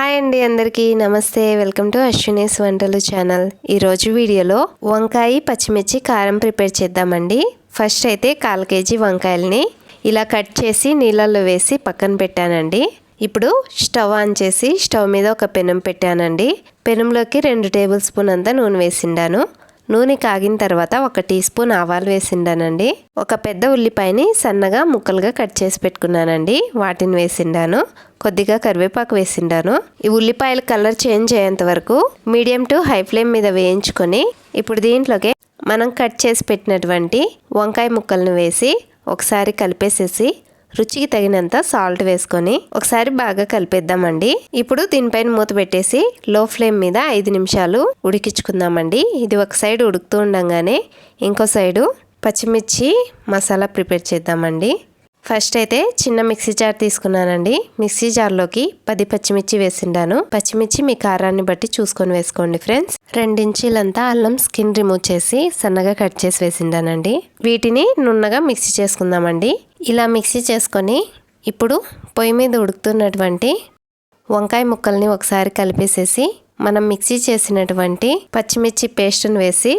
Hi అండి అందరికీ. నమస్తే. వెల్కమ్ టు అశ్వినీస్ వంటలు ఛానల్. ఈరోజు వీడియోలో వంకాయ పచ్చిమిర్చి కారం ప్రిపేర్ చేద్దామండి. ఫస్ట్ అయితే కాల్ కేజీ వంకాయల్ని ఇలా కట్ చేసి నీళ్ళల్లో వేసి పక్కన పెట్టానండి. ఇప్పుడు స్టవ్ ఆన్ చేసి స్టవ్ మీద ఒక పెనం పెట్టానండి. పెనంలోకి రెండు టేబుల్ స్పూన్ అంతా నూనె వేసిండాను. నూనె కాగిన తర్వాత ఒక టీ స్పూన్ ఆవాలు వేసిండానండి. ఒక పెద్ద ఉల్లిపాయని సన్నగా ముక్కలుగా కట్ చేసి పెట్టుకున్నానండి. వాటిని వేసిండాను. కొద్దిగా కరివేపాకు వేసిండాను. ఈ ఉల్లిపాయల కలర్ చేంజ్ అయ్యేంత వరకు మీడియం టు హై ఫ్లేమ్ మీద వేయించుకొని ఇప్పుడు దీంట్లోకి మనం కట్ చేసి పెట్టినటువంటి వంకాయ ముక్కలను వేసి ఒకసారి కలిపేసేసి రుచికి తగినంత సాల్ట్ వేసుకొని ఒకసారి బాగా కలిపేద్దామండి. ఇప్పుడు దీనిపైన మూత పెట్టేసి లో ఫ్లేమ్ మీద ఐదు నిమిషాలు ఉడికించుకుందామండి. ఇది ఒక సైడ్ ఉడుకుతూ ఉండగానే ఇంకో సైడు పచ్చిమిర్చి మసాలా ప్రిపేర్ చేద్దామండి. ఫస్ట్ అయితే చిన్న మిక్సీ జార్ తీసుకున్నానండి. మిక్సీ జార్లోకి పది పచ్చిమిర్చి వేసిండాను. పచ్చిమిర్చి మీ కారాన్ని బట్టి చూసుకొని వేసుకోండి ఫ్రెండ్స్. రెండించీలంతా అల్లం స్కిన్ రిమూవ్ చేసి సన్నగా కట్ చేసి వేసిండానండి. వీటిని నున్నగా మిక్సీ చేసుకుందామండి. ఇలా మిక్సీ చేసుకొని ఇప్పుడు పొయ్యి మీద ఉడుకుతున్నటువంటి వంకాయ ముక్కల్ని ఒకసారి కలిపేసేసి మనం మిక్సీ చేసినటువంటి పచ్చిమిర్చి పేస్ట్ని వేసి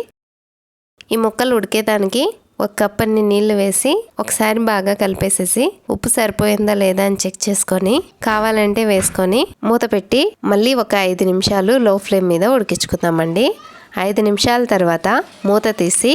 ఈ ముక్కలు ఉడికేదానికి ఒక కప్పన్ని నీళ్ళు వేసి ఒకసారి బాగా కలిపేసేసి ఉప్పు సరిపోయిందా లేదా అని చెక్ చేసుకొని కావాలంటే వేసుకొని మూత పెట్టి మళ్ళీ ఒక ఐదు నిమిషాలు లో ఫ్లేమ్ మీద ఉడికించుకుందామండి. ఐదు నిమిషాల తర్వాత మూత తీసి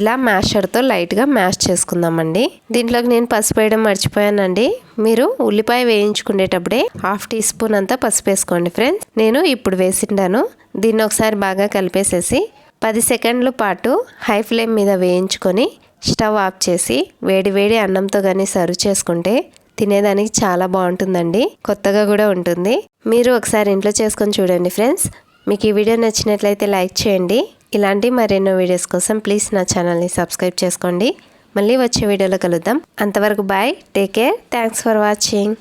ఇలా మ్యాషర్తో లైట్గా మ్యాష్ చేసుకుందామండి. దీంట్లోకి నేను పసుపు వేయడం మర్చిపోయానండి. మీరు ఉల్లిపాయ వేయించుకునేటప్పుడే హాఫ్ టీ స్పూన్ అంతా పసుపు వేసుకోండి ఫ్రెండ్స్ నేను ఇప్పుడు వేసిండాను. దీన్ని ఒకసారి బాగా కలిపేసేసి పది సెకండ్ల పాటు హై ఫ్లేమ్ మీద వేయించుకొని స్టవ్ ఆఫ్ చేసి వేడి వేడి అన్నంతో కానీ సర్వ్ చేసుకుంటే తినేదానికి చాలా బాగుంటుందండి. కొత్తగా కూడా ఉంటుంది. మీరు ఒకసారి ఇంట్లో చేసుకొని చూడండి ఫ్రెండ్స్. మీకు ఈ వీడియో నచ్చినట్లయితే లైక్ చేయండి. ఇలాంటి మరెన్నో వీడియోస్ కోసం ప్లీజ్ నా ఛానల్ని సబ్స్క్రైబ్ చేసుకోండి. మళ్ళీ వచ్చే వీడియోలో కలుద్దాం. అంతవరకు bye take care thanks for watching.